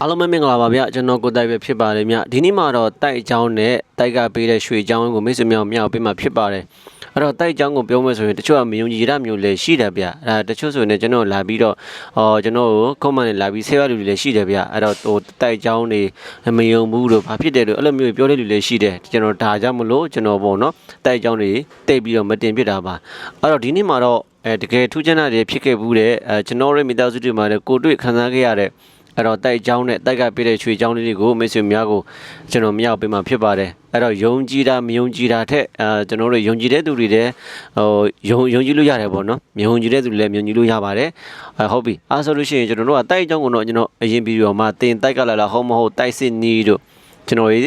အားလုံးပဲမင်္ဂလာပါဗျကျွန်တော်ကိုတိုက်ပဲဖြစ်ပါတယ်မြဒီနေ့မှာတော့တိုက်အကြောင်းနဲ့တိုက်ကပေးတဲ့ရွှေအကြောင်းကိုမိတ်ဆွေများမြောက်ပေးမှာဖြစ်ပါတယ်အဲ့တော့တိုက်အကြောင်းကိုပြောမယ်ဆိုရင်တချို့ကမယုံကြည်ရမျိုးလည်းရှိတယ်ဗျအဲ့ဒါတချို့ဆိုရင်လည်းကျွန်တော်လာပြီးတော့ဟောကျွန်တော်ကိုကွန်မန့်နဲ့လာပြီးဆေးရလူတွေလည်းရှိတယ်ဗျအဲ့တော့ဟိုတိုက်အကြောင်းတွေမယုံဘူးလို့ဘာဖြစ်တယ်လို့အဲ့လိုမျိုးပြောတဲ့လူလည်းရှိတယ်ကျွန်တော်ဒါကြောင့်မလို့ကျွန်တော်ပေါ့နော်တိုက်အကြောင်းတွေတိတ်ပြီးတော့မတင်ပြတာပါအဲ့တော့ဒီနေ့မှာတော့အဲတကယ်ထူးခြားတာတွေဖြစ်ခဲ့ဘူးတဲ့အဲကျွန်တော်ရဲ့မိသားစုတွေမှာလည်းကိုတွေ့ခံစားခဲ့ရတဲ့ အဲ့တော့တိုက်အကြောင်းနဲ့တိုက်ကပြတဲ့ရွှေအကြောင်းလေးတွေကိုမိတ်ဆွေများကိုကျွန်တော်မြောက်ပေးမှာဖြစ်ပါတယ်အဲ့တော့ယုံကြည်တာမယုံကြည်တာထက်အဲကျွန်တော်တို့ယုံကြည်တဲ့သူတွေလည်းဟိုယုံယုံကြည်လို့ရတယ်ပေါ့နော်မယုံကြည်တဲ့သူတွေလည်းယုံကြည်လို့ရပါတယ်အဲဟုတ်ပြီအားဆိုလို့ရှိရင်ကျွန်တော်တို့ကတိုက်အကြောင်းကိုတော့ကျွန်တော်အရင်ပြီးတော့မှတင်တိုက်ကလာလာဟုတ်မဟုတ်တိုက်စစ်နီးတို့ကျွန်တော်ရေး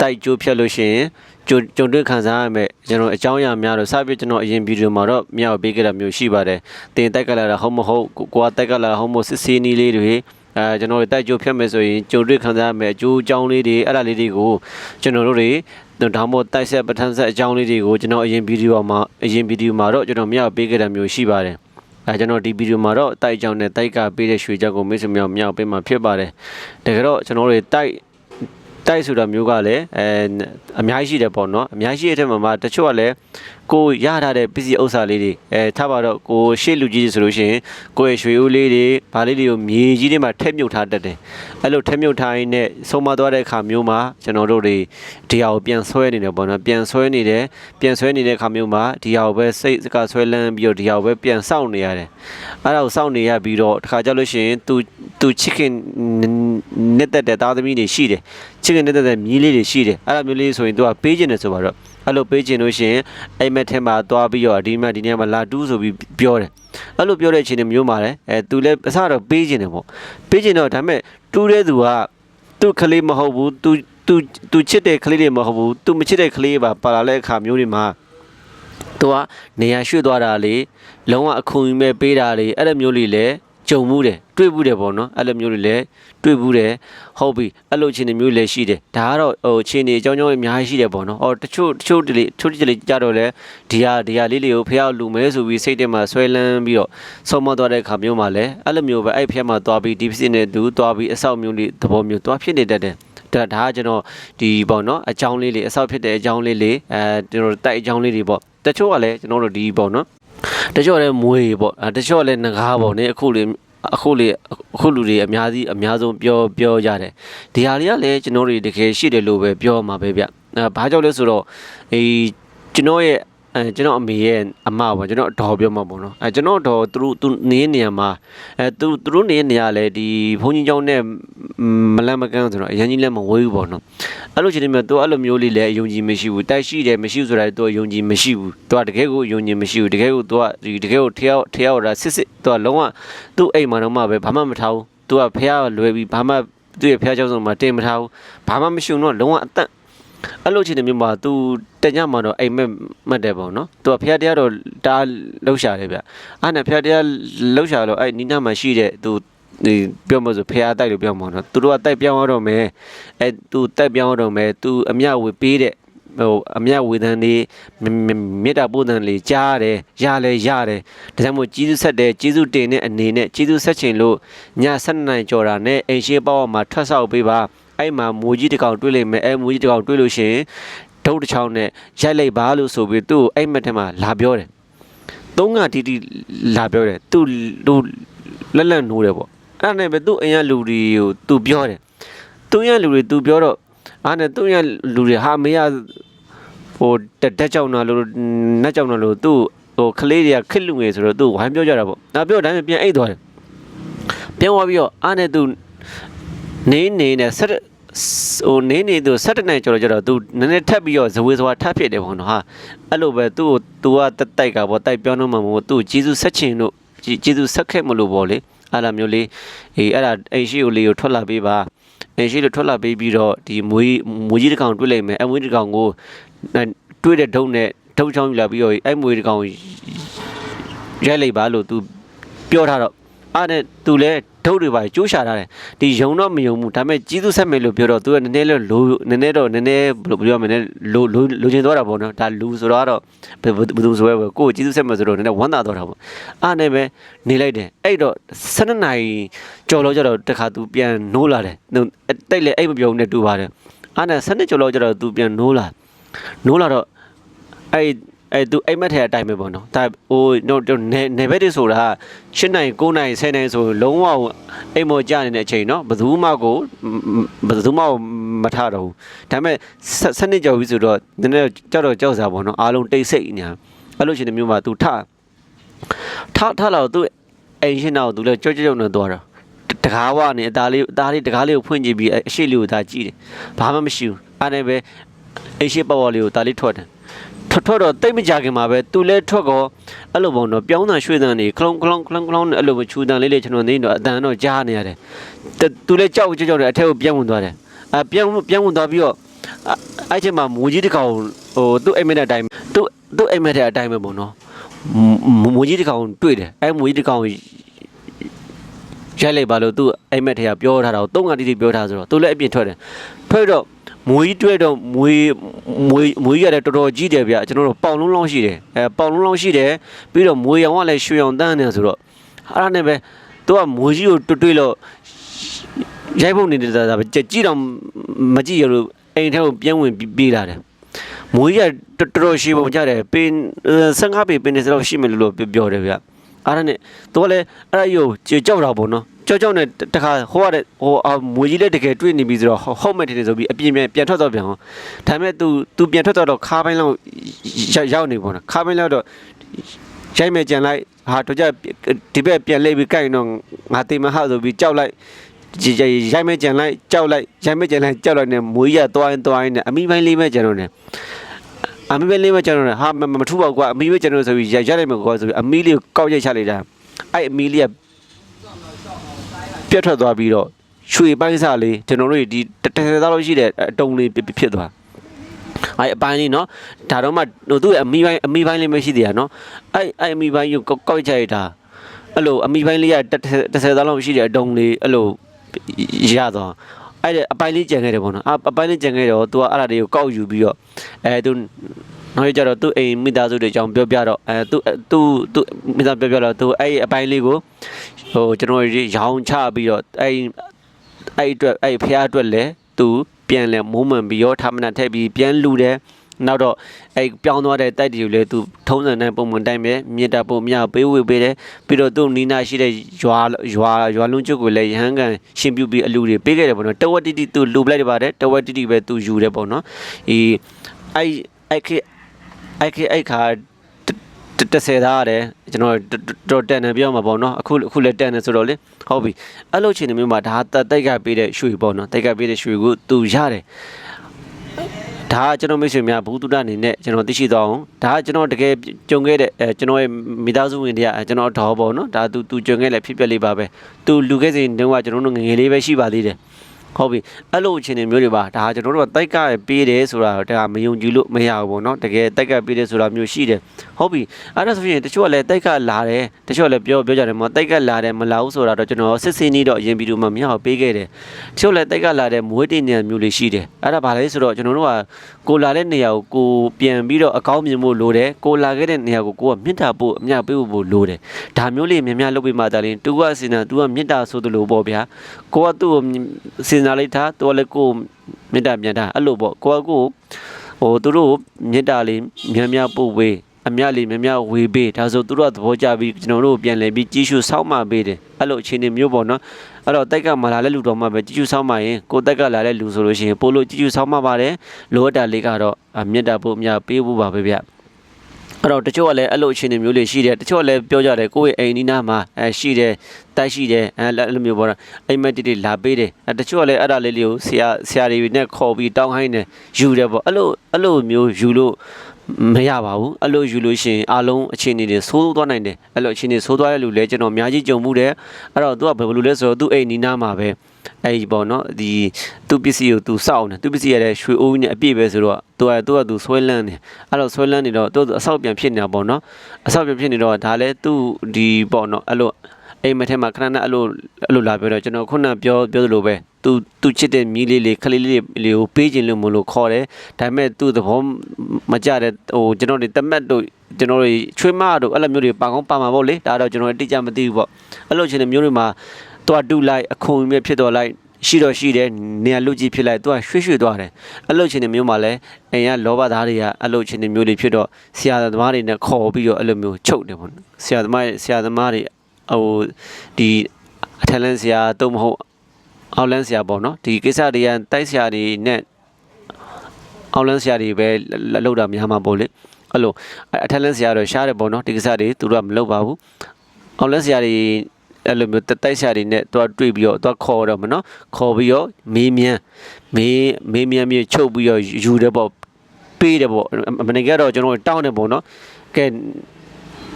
တိုက်ကြိုးဖြတ်လို့ရှိရင်ကြုံကြုံတွေ့ခံစားရမယ်ကျွန်တော်အကြောင်းအရာများတော့စပြီးကျွန်တော်အရင်ဗီဒီယိုမှာတော့မြောက်ပေးခဲ့တာမျိုးရှိပါတယ်တင်တိုက်ကလာတာဟုတ်မဟုတ်ကိုကိုကတိုက်ကလာတာဟုတ်မဟုတ်စစ်စေးနီးလေးတွေ အဲကျွန်တော်တို့တိုက်ကြိုးဖြတ်မယ်ဆိုရင်ကြုံတွေ့ခံစားရမယ်အကျိုးအကြောင်းလေးတွေအဲ့ဒါလေးတွေကိုကျွန်တော်တို့တွေဒါမှမဟုတ်တိုက်ဆက်ပဋ္ဌာန်းဆက်အကြောင်းလေးတွေကိုကျွန်တော်အရင်ဗီဒီယိုမှာအရင်ဗီဒီယိုမှာတော့ကျွန်တော်မြောက်ပေးခဲ့တာမျိုးရှိပါတယ်အဲကျွန်တော်ဒီဗီဒီယိုမှာတော့တိုက်ကြောင်နဲ့တိုက်ကပေးတဲ့ရွှေကြောင်ကိုမိတ်ဆွေများမြောက်ပေးမှာဖြစ်ပါတယ်တကယ်တော့ကျွန်တော်တို့တိုက်တိုက်ဆိုတာမျိုးကလည်းအဲအများကြီးရှိတယ်ပေါ့နော်အများကြီးရှိတဲ့ထဲမှာမှတချို့ကလည်း ကိုရထားတဲ့ပစ္စည်းဥစ္စာလေးတွေအဲထားပါတော့ကိုရှေ့လူကြီးဆိုလို့ရှိရင်ကိုရဲ့ရွှေဦးလေးတွေဗာလေးတွေကိုမြေကြီးတွေမှာထက်မြုပ်ထားတတ်တယ်အဲ့လိုထက်မြုပ်ထားရင်းနဲ့ဆုံးမသွားတဲ့အခါမျိုးမှာကျွန်တော်တို့တွေဒီဟာကိုပြန်ဆွဲနေတယ်ပေါ့နော်ပြန်ဆွဲနေတယ်ပြန်ဆွဲနေတဲ့အခါမျိုးမှာဒီဟာကိုပဲစိတ်ကဆွဲလန်းပြီးတော့ဒီဟာကိုပဲပြန်စောင့်နေရတယ်အဲ့ဒါကိုစောင့်နေရပြီးတော့တစ်ခါကြလို့ရှိရင်သူသူချစ်ခင်နဲ့တက်တဲ့သားသမီးတွေရှိတယ်ချစ်ခင်နဲ့တက်တဲ့မြီးလေးတွေရှိတယ်အဲ့လိုမျိုးလေးဆိုရင်သူကပေးခြင်းတယ်ဆိုပါတော့ အဲ့လိုပေးခြင်းလို့ရှိရင်အိမ်မက်ထဲမှာသွားပြီးတော့ဒီမှာဒီနေရာမှာလာတူးဆိုပြီးပြောတယ်အဲ့လိုပြောတဲ့အချိန်မျိုးမှာလည်းအဲသူလည်းအစတော့ပေးခြင်းတယ်ပေါ့ပေးခြင်းတော့ဒါပေမဲ့တူးတဲ့သူကသူ့ကလေးမဟုတ်ဘူးသူသူသူချစ်တဲ့ကလေးတွေမဟုတ်ဘူးသူမချစ်တဲ့ကလေးပါပါလာတဲ့အခါမျိုးတွေမှာသူကနေရာရွှေ့သွားတာလေလုံးဝအခွန်ကြီးမဲ့ပေးတာလေအဲ့လိုမျိုးလေးလည်း ကြုံမှုတယ်တွေ့မှုတယ်ပေါ့နော်အဲ့လိုမျိုးတွေလည်းတွေ့မှုတယ်ဟုတ်ပြီအဲ့လိုအခြေအနေမျိုးလည်းရှိတယ်ဒါကတော့ဟိုအခြေအနေအကြောင်းကြောင်းအများကြီးရှိတယ်ပေါ့နော်အော်တချို့တချို့တလေတချို့တလေကြတော့လဲဒီဟာဒီဟာလေးလေးကိုဖះလူမဲဆိုပြီးစိတ်ထဲမှာဆွဲလန်းပြီးတော့ဆုံးမသွားတဲ့ခါမျိုးမှာလည်းအဲ့လိုမျိုးပဲအဲ့ဖះမှာသွားပြီးဒီဖြစ်နေသူသွားပြီးအဆောက်မျိုးလေးသဘောမျိုးသွားဖြစ်နေတတ်တယ်ဒါဒါကကျွန်တော်ဒီပေါ့နော်အကြောင်းလေးလေးအဆောက်ဖြစ်တဲ့အကြောင်းလေးလေးအဲကျွန်တော်တိုက်အကြောင်းလေးတွေပေါ့တချို့ကလည်းကျွန်တော်တို့ဒီပေါ့နော် တချို့ကလည်းမွေပေါ့အဲတချို့ကလည်းငကားပေါ့နေအခုလေအခုလေအခုလူတွေအများကြီးအများဆုံးပြောပြောကြတယ်ဒီဟာလေးကလည်းကျွန်တော်တွေတကယ်ရှိတယ်လို့ပဲပြောမှာပဲဗျအဲဘာကြောင့်လဲဆိုတော့အေးကျွန်တော်ရဲ့အဲကျွန်တော်အမေရဲ့အမပေါ့ကျွန်တော်အတော်ပြောမှာပေါ့နော်အဲကျွန်တော်တော်သူတို့သူနေနေရမှာအဲသူသူတို့နေနေရလဲဒီဘုန်းကြီးကျောင်းနဲ့ မလန့်မကန်းဆိုတော့အရင်ကြီးလည်းမဝေးဘူးပေါ့နော်အဲ့လိုချိန်တွေမှာသူအဲ့လိုမျိုးလေးလည်းအယုံကြည်မရှိဘူးတိုက်ရှိတယ်မရှိဘူးဆိုတာသူအယုံကြည်မရှိဘူးသူကတကယ်ကိုအယုံကြည်မရှိဘူးတကယ်ကိုသူကဒီတကယ်ကိုထရောက်ထရောက်တာစစ်စစ်သူကလုံးဝသူ့အိမ်မှာတော့မှပဲဘာမှမထားဘူးသူကဖះလွယ်ပြီးဘာမှသူ့ရဲ့ဖះเจ้าဆုံးမှာတင်မထားဘူးဘာမှမရှိဘူးတော့လုံးဝအသက်အဲ့လိုချိန်တွေမျိုးမှာ तू တညမှာတော့အိမ်မက်မှတ်တယ်ပေါ့နော်။ तू ကဖះတရားတော့တားလှုပ်ရှာတယ်ဗျ။အဲ့နဲ့ဖះတရားလှုပ်ရှာတော့အဲ့နီးနားမှာရှိတဲ့ तू ဒီပြောမလို့ဖះတိုက်လို့ပြောမှာနော်။သူတို့ကတိုက်ပြောင်းရတော့မယ်။အဲ့ तू တိုက်ပြောင်းရတော့မယ်။ तू အမြဝေပေးတဲ့ဟိုအမြဝေဒန်လေးမေတ္တာပို့ဒန်လေးကြားတယ်ရလဲရတယ်ဒါကြောင့်မို့ကျေးဇူးဆက်တယ်ကျေးဇူးတင်တဲ့အနေနဲ့ကျေးဇူးဆက်ချင်လို့ည7နိုင်ကြော်တာနဲ့အိမ်ရှိပေါ့မှာထွက်ဆောက်ပေးပါအဲ့မှာမူကြီးတစ်ကောင်တွေးလိုက်မယ်အဲ့မူကြီးတစ်ကောင်တွေးလို့ရှိရင်ဒုတ်တစ်ချောင်းနဲ့ရိုက်လိုက်ပါလို့ဆိုပြီးသူ့အဲ့မက်ထဲမှာလာပြောတယ်သုံးကတီတီလာပြောတယ်သူ့သူလက်လက်နိုးတယ်ပေါ့ အဲ့ဒါနဲ့ပဲသူ့အိမ်ကလူတွေကိုသူပြောတယ်သူ့ရဲ့လူတွေသူပြောတော့အားနဲ့သူ့ရဲ့လူတွေဟာမရဟိုတက်ကြောင်နာလို့နတ်ကြောင်နာလို့သူ့ဟိုကလေးတွေကခစ်လူငယ်ဆိုတော့သူ့ဝိုင်းပြောကြတာပေါ့။ဒါပြောတိုင်းပြန်အိတ်သွားတယ်။ပြန်သွားပြီးတော့အားနဲ့သူနေနေနဲ့ဆက်ဟိုနေနေသူဆက်တနိုင်ကြော်ကြတော့သူနည်းနည်းထပ်ပြီးတော့ဇဝေဇဝါထပ်ဖြစ်တယ်ပေါ့နော်ဟာအဲ့လိုပဲသူ့ကို तू ကတက်တိုက်ကပေါ့တိုက်ပြောင်းတော့မှမဟုတ်သူ့ဂျေဇုဆက်ချင်လို့ဂျေဇုဆက်ခဲ့မလို့ပေါ့လေ အဲ့လိုမျိုးလေးအေးအဲ့ဒါအိမ်ရှိကိုလေးကိုထွက်လာပေးပါအိမ်ရှိလို့ထွက်လာပေးပြီးတော့ဒီမွေးမွေးကြီးတစ်ကောင်တွေ့လိုက်မယ်အမွေးတစ်ကောင်ကိုတွေ့တဲ့ဒုံနဲ့ဒုံချောင်းယူလာပြီးတော့အဲ့မွေးတစ်ကောင်ရိုက်လိုက်ပါလို့ तू ပြောထားတော့အဲ့နဲ့ तू လဲ ဒထုပ်တွေပါကျိုးရှာထားတယ်ဒီယုံတော့မယုံဘူးဒါပေမဲ့ကြီးစုဆက်မယ်လို့ပြောတော့သူကနည်းနည်းလေးလိုနည်းနည်းတော့နည်းနည်းဘယ်လိုပြောရမလဲလိုလိုလိုချင်သွားတာပေါ့နော်ဒါလူဆိုတော့ကတော့ဘယ်ဘယ်သူဆိုရဲပဲကိုယ်ကြီးစုဆက်မယ်ဆိုတော့နည်းနည်းဝမ်းသာသွားတာပေါ့အားနဲ့ပဲနေလိုက်တယ်အဲ့တော့12နာရီကြော်လို့ကြတော့တခါသူပြန်နိုးလာတယ်တိတ်လေအိတ်မပြုံနဲ့တူပါတယ်အားနဲ့12ကြော်လို့ကြတော့သူပြန်နိုးလာနိုးလာတော့အဲ့ အဲသူအိမ်မက်ထဲအတိုင်းပဲပေါ့နော်ဒါဟိုတော့နေနေဘက်တွေဆိုတာ8နိုင်9နိုင်10နိုင်ဆိုလုံးဝအိမ်မောကြနေတဲ့အချိန်နော်ဘယ်သူမှကိုဘယ်သူမှမထတော့ဘူးဒါပေမဲ့စနစ်ကြော်ပြီဆိုတော့နည်းနည်းကြောက်တော့ကြောက်စားပေါ့နော်အားလုံးတိတ်ဆိတ်ညာအဲ့လိုရှင်မျိုးမှာ तू ထထထလာတော့ तू အိမ်ရှင်တော့ तू လည်းကြောက်ကြောက်နေသွားတော့တကားဝနေအသားလေးအသားလေးတကားလေးကိုဖွင့်ကြည့်ပြီးအရှိလေးကိုဒါကြည့်တယ်ဘာမှမရှိဘူးအဲ့ဒါပဲအိမ်ရှိပေါ်ပေါ်လေးကိုဒါလေးထွက်တယ် ထွက်ထွက်တော့တိတ်မကြခင်မှာပဲသူလဲထွက်ကောအဲ့လိုပုံတော့ပြောင်းတန်ရွှေ့တန်နေခလုံးခလုံးခလုံးခလုံးနဲ့အဲ့လိုချူတန်လေးလေးကျွန်တော်နေတော့အတန်တော့ကြားနေရတယ်သူလဲကြောက်ကြောက်ကြောက်တယ်အထက်ကိုပြန်ဝင်သွားတယ်အပြန်ပြန်ဝင်သွားပြီးတော့အဲ့ချိန်မှာမူကြီးတကောင်ဟိုသူ့အိမ်မက်တဲ့အတိုင်းသူ့သူ့အိမ်မက်တဲ့အတိုင်းပဲပုံနော်မူကြီးတကောင်တွေ့တယ်အဲ့မူကြီးတကောင်ရိုက်လိုက်ပါလို့သူ့အိမ်မက်ထဲကပြောထားတာကိုသုံးကတိတိပြောထားဆိုတော့သူလည်းအပြင်ထွက်တယ်ထွက်တော့ မွေးတွဲတော့မွေးမွေးမွေးရတယ်တော်တော်ကြီးတယ်ဗျာကျွန်တော်တို့ပေါင်လုံးလုံးရှိတယ်အဲပေါင်လုံးလုံးရှိတယ်ပြီးတော့မွေးရောင်ကလည်းရွှေရောင်တန်းနေဆိုတော့အဲ့ဒါနဲ့ပဲသူကမွေးကြီးကိုတွေ့တွေ့လို့ရိုက်ဖို့နေတာဒါပဲကြည့်တော့မကြည့်ရလို့အိမ်ထဲကိုပြန်ဝင်ပြေးလာတယ်မွေးရတော်တော်ရှိပုံကြတယ်ပင်15ပေပင်နေစတော့ရှိမယ်လို့ပြောတယ်ဗျာအဲ့ဒါနဲ့သူကလည်းအဲ့ဒါကိုကြောက်တာပေါ့နော် ကြောက်ကြောက်နဲ့တခါဟိုကတဲ့ဟိုမွေကြီးလက်တကယ်တွေ့နေပြီဆိုတော့ဟုတ်မဲ့တယ်ဆိုပြီးအပြင်ပြန်ပြန်ထွက်တော့ပြန်ဟောဒါပေမဲ့ तू तू ပြန်ထွက်တော့ခါပိုင်းလောက်ရောက်နေပေါ့နော်ခါပိုင်းလောက်တော့ရိုက်မဲ့ကြံလိုက်ဟာတော့ကြဒီဘက်ပြန်လိမ့်ပြီးကြိုက်တော့ငါတိမဟဆိုပြီးကြောက်လိုက်ရိုက်မဲ့ကြံလိုက်ကြောက်လိုက်ရိုက်မဲ့ကြံလိုက်ကြောက်လိုက်နဲ့မွေးရသွားရင်သွားရင်နဲ့အမိပိုင်းလေးမဲ့ကြံတော့နဲ့အမီပဲလေးမကျွန်တော်ဟာမထူပါကွာအမီပဲကျွန်တော်ဆိုပြီးရရလိုက်မှာကွာဆိုပြီးအမီလေးကိုကောက်ရိုက်ချလိုက်တာအဲ့အမီလေးက ပြတ်ထွက်သွားပြီးတော့ရွှေပိုင်းစားလေးကျွန်တော်တို့ဒီတစ်ဆယ်သားလောက်ရှိတဲ့အတုံးလေးဖြစ်သွားအဲ့အပိုင်းလေးနော်ဒါတော့မှဟိုသူ့အမီပိုင်းအမီပိုင်းလေးမရှိသေးရနော်အဲ့အဲ့အမီပိုင်းကိုကောက်ချလိုက်တာအဲ့လိုအမီပိုင်းလေးကတစ်ဆယ်သားလောက်ရှိတဲ့အတုံးလေးအဲ့လိုရသွားအဲ့ဒါအပိုင်းလေးကြံခဲ့တယ်ပေါ့နော်အပိုင်းလေးကြံခဲ့တော့ तू ကအဲ့ဒါတွေကိုကောက်ယူပြီးတော့အဲ तू နောက်ကြတော့သူ့အိမ်မိသားစုတွေအကြောင်းပြောပြတော့အဲသူသူသူမိသားပြောပြတော့သူအဲ့အပိုင်းလေးကိုဟိုကျွန်တော်ရောင်းချပြီးတော့အဲ့အဲ့အတွက်အဲ့ဖះအတွက်လည်းသူပြန်လဲမိုးမှန်ပြီးရောထာမနာထည့်ပြီးပြန်လူတယ်နောက်တော့အဲ့ပြောင်းသွားတဲ့တိုက်တီကိုလည်းသူထုံးစံတိုင်းပုံမှန်တိုင်းပဲမြေတာပုံမြပေးဝေပေးတယ်ပြီးတော့သူ့နီးနားရှိတဲ့ရွာရွာရွာလုံးကျွတ်ကိုလည်းရဟန်းကန်ရှင်ပြုပြီးအလူတွေပေးခဲ့တယ်ပေါ့နော်တဝက်တိတိသူလူပလိုက်တယ်ပါတယ်တဝက်တိတိပဲသူယူတယ်ပေါ့နော်ဒီအဲ့အဲ့ခေ အဲ့ခေအဲ့ခါ30သားရတယ်ကျွန်တော်တော်တန်တယ်ပြောမှာပေါ့နော်အခုအခုလည်းတန်တယ်ဆိုတော့လေဟုတ်ပြီအဲ့လိုချိန်မျိုးမှာဒါတိုက်ကပေးတဲ့ရွှေပေါ့နော်တိုက်ကပေးတဲ့ရွှေကိုသူရတယ်ဒါကကျွန်တော်မိတ်ဆွေများဘူးတုဒအနေနဲ့ကျွန်တော်သိရှိသွားအောင်ဒါကကျွန်တော်တကယ်ကြုံခဲ့တဲ့အဲကျွန်တော်ရဲ့မိသားစုဝင်တွေကကျွန်တော်တော်ပေါ့နော်ဒါသူသူကြုံခဲ့တဲ့ဖြစ်ပျက်လေးပါပဲသူလူခဲ့စဉ်တုန်းကကျွန်တော်တို့ငငယ်လေးပဲရှိပါသေးတယ် ဟုတ်ပြီအဲ့လိုအခြေအနေမျိုးတွေပါဒါကျွန်တော်တို့ကတိုက်ကပေးတယ်ဆိုတာဒါမယုံကြည်လို့မရဘူးပေါ့နော်တကယ်တိုက်ကပေးတယ်ဆိုတာမျိုးရှိတယ်ဟုတ်ပြီအဲ့ဒါဆိုရင်တချို့ကလည်းတိုက်ကလာတယ်တချို့ကလည်းပြောပြောကြတယ်မတိုက်ကလာတယ်မလာဘူးဆိုတာတော့ကျွန်တော်စစ်စင်းနေတော့အရင်ဗီဒီယိုမှာမရအောင်ပေးခဲ့တယ်တချို့လည်းတိုက်ကလာတယ်မွေးတင်နေမျိုးလေးရှိတယ်အဲ့ဒါဘာလဲဆိုတော့ကျွန်တော်တို့ကကိုလာတဲ့နေရာကိုကိုပြန်ပြီးတော့အကောင်းမြင်ဖို့လိုတယ်ကိုလာခဲ့တဲ့နေရာကိုကိုကမြင့်တာဖို့အမြပေးဖို့လိုတယ်ဒါမျိုးလေးများများလုပ်ပေးမှသာလင်းတူကစင်တာတူကမြင့်တာဆိုသလိုပေါ့ဗျာကိုကသူ့ကိုစင်နာလိုက်တာသူကလည်းကိုမေတ္တာပြန်တာအဲ့လိုပေါ့ကိုကကိုဟိုသူတို့မေတ္တာလေးများများပို့ဝေးအမြလေးများများဝေပေးဒါဆိုသူတို့ကသဘောကျပြီးကျွန်တော်တို့ပြန်လဲပြီးကြီးစုဆောက်မှပေးတယ်အဲ့လိုအခြေအနေမျိုးပေါ့နော်အဲ့တော့တိုက်ကမလာတဲ့လူတော်မှပဲကြီးစုဆောက်မှရင်ကိုတိုက်ကလာတဲ့လူဆိုလို့ရှိရင်ပို့လို့ကြီးစုဆောက်မှပါတယ်လိုအပ်တာလေးကတော့မေတ္တာပို့အမြပေးဖို့ပါပဲဗျ အဲ့တော့တချို့ကလည်းအဲ့လိုအခြေအနေမျိုးလေးရှိတယ်တချို့ကလည်းပြောကြတယ်ကိုယ့်ရဲ့အိမ်နီးနားမှာအဲရှိတယ်တိုက်ရှိတယ်အဲအဲ့လိုမျိုးပေါ့နော်အိမ်မက်တီတွေလာပေးတယ်အဲတချို့ကလည်းအဲ့ဒါလေးလေးကိုဆရာဆရာတွေနဲ့ခေါ်ပြီးတောင်းဟိုင်းတယ်ယူတယ်ပေါ့အဲ့လိုအဲ့လိုမျိုးယူလို့ မရပါဘူးအဲ့လိုယူလို့ရှိရင်အလုံးအခြေအနေတွေဆိုးသွားနိုင်တယ်အဲ့လိုအခြေအနေဆိုးသွားတဲ့လူလည်းကျွန်တော်အများကြီးကြုံမှုတယ်အဲ့တော့သူကဘယ်လိုလဲဆိုတော့သူ့အိမ်နီးနားမှာပဲအဲ့ဒီပေါ့နော်ဒီသူ့ပစ္စည်းကိုသူစောက်နေသူ့ပစ္စည်းရတဲ့ရွှေအိုးနဲ့အပြည့်ပဲဆိုတော့သူကသူကသူဆွဲလန်းနေအဲ့တော့ဆွဲလန်းနေတော့သူအဆောက်ပြန်ဖြစ်နေတာပေါ့နော်အဆောက်ပြန်ဖြစ်နေတော့ဒါလည်းသူ့ဒီပေါ့နော်အဲ့လိုအိမ်မထဲမှာခဏခဏအဲ့လိုအဲ့လိုလာပြောတော့ကျွန်တော်ခုနပြောပြောသလိုပဲ သူသူချစ်တဲ့မြီးလေးလေးခလေးလေးလေးကိုပေးခြင်းလို့မလို့ခေါ်တယ်ဒါပေမဲ့သူ့သဘောမကျတဲ့ဟိုကျွန်တော်တွေတမက်တို့ကျွန်တော်တွေချွေးမတို့အဲ့လိုမျိုးတွေပါကောင်းပါမှာပေါ့လေဒါတော့ကျွန်တော်အတိအကျမသိဘူးပေါ့အဲ့လိုချင်းတဲ့မျိုးတွေမှာတွားတူလိုက်အခုံမြဖြစ်တော့လိုက်ရှိတော့ရှိတယ်နေရာလူကြီးဖြစ်လိုက်သူကရွှေ့ရွှေ့သွားတယ်အဲ့လိုချင်းတဲ့မျိုးမှာလည်းအိမ်ကလောဘသားတွေကအဲ့လိုချင်းတဲ့မျိုးတွေဖြစ်တော့ဆရာသမားတွေနဲ့ခေါ်ပြီးတော့အဲ့လိုမျိုးချုပ်တယ်ပေါ့နော်ဆရာသမားဆရာသမားတွေဟိုဒီအထက်လန်းဆရာတော့မဟုတ် အောက်လန်းဆရာပေါ့နော်ဒီကိစ္စတွေကတိုက်ဆရာတွေနဲ့အောက်လန်းဆရာတွေပဲလောက်တာများမှာပေါ့လေအဲ့လိုအထက်လန်းဆရာတော့ရှားတယ်ပေါ့နော်ဒီကိစ္စတွေသူတို့ကမလုပ်ပါဘူးအောက်လန်းဆရာတွေအဲ့လိုမျိုးတိုက်ဆရာတွေနဲ့တွားတွေ့ပြီးတော့တွားခေါ်တော့မနော်ခေါ်ပြီးတော့မေးမြန်းမေးမေးမြန်းပြီးချုပ်ပြီးတော့ယူတယ်ပေါ့ပေးတယ်ပေါ့မနေ့ကတော့ကျွန်တော်တောင်းတယ်ပေါ့နော်ကဲ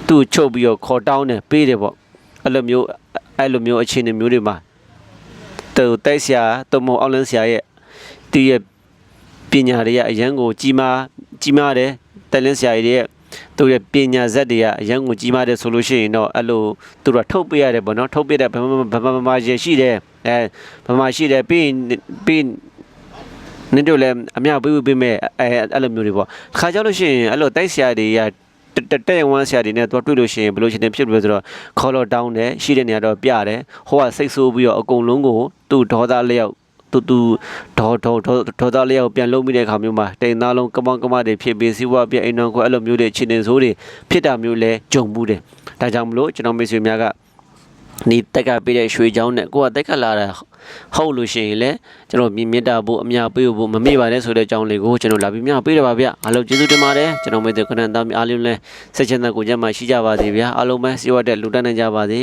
သူ့ချုပ်ပြီးတော့ခေါ်တောင်းတယ်ပေးတယ်ပေါ့အဲ့လိုမျိုးအဲ့လိုမျိုးအခြေအနေမျိုးတွေမှာ တူတိုက်ဆရာတော့မဟုတ်အောက်လန်းဆရာရဲ့သူရဲ့ပညာတွေကအရန်ကိုကြီးမားကြီးမားတယ်တိုင်လင်းဆရာတွေရဲ့သူရဲ့ပညာဇက်တွေကအရန်ကိုကြီးမားတယ်ဆိုလို့ရှိရင်တော့အဲ့လိုသူတို့ကထုတ်ပေးရတယ်ပေါ့နော်ထုတ်ပေးတဲ့ဘာမှဘာမှဘာမှရရှိတယ်အဲဘာမှရှိတယ်ပြီးရင်ပြီးရင်နင်တို့လည်းအများပေးပေးမဲ့အဲအဲ့လိုမျိုးတွေပေါ့ခါကြလို့ရှိရင်အဲ့လိုတိုက်ဆရာတွေက တက်တက်ဝမ်းဆရာတွေနဲ့တော့တွေ့လို့ရှိရင်ဘယ်လိုရှင်နေဖြစ်လို့ဆိုတော့ခေါ်တော့တောင်းတယ်ရှိတဲ့နေရာတော့ပြတယ်ဟိုကစိတ်ဆိုးပြီးတော့အကုန်လုံးကိုသူ့ဒေါသလျောက်တူတူဒေါဒေါဒေါဒေါသလျောက်ပြန်လုံးမိတဲ့ခါမျိုးမှာတိမ်သားလုံးကမောင်ကမတွေဖြစ်ပြီးစီးပွားပြအိမ်တော်ကိုအဲ့လိုမျိုးတွေခြေနေဆိုးတွေဖြစ်တာမျိုးလဲကြုံမှုတယ်ဒါကြောင့်မလို့ကျွန်တော်မိတ်ဆွေများက ဒီတက်ကပေးတဲ့ရွှေချောင်းနဲ့ကိုကတက်ကလာတာဟုတ်လို့ရှိရင်လည်းကျွန်တော်မြင်မြတ်တာဖို့အများပေးဖို့မမေ့ပါနဲ့ဆိုတဲ့အကြောင်းလေးကိုကျွန်တော်လာပြီးများပေးတော့ပါဗျအားလုံးကျေးဇူးတင်ပါတယ်ကျွန်တော်မိတ်ဆွေခဏသားများအားလုံးလည်းဆက်ချင်တဲ့ကိုကြမ်းမှရှိကြပါစေဗျာအားလုံးပဲစီဝတ်တဲ့လူတန်းနေကြပါစေ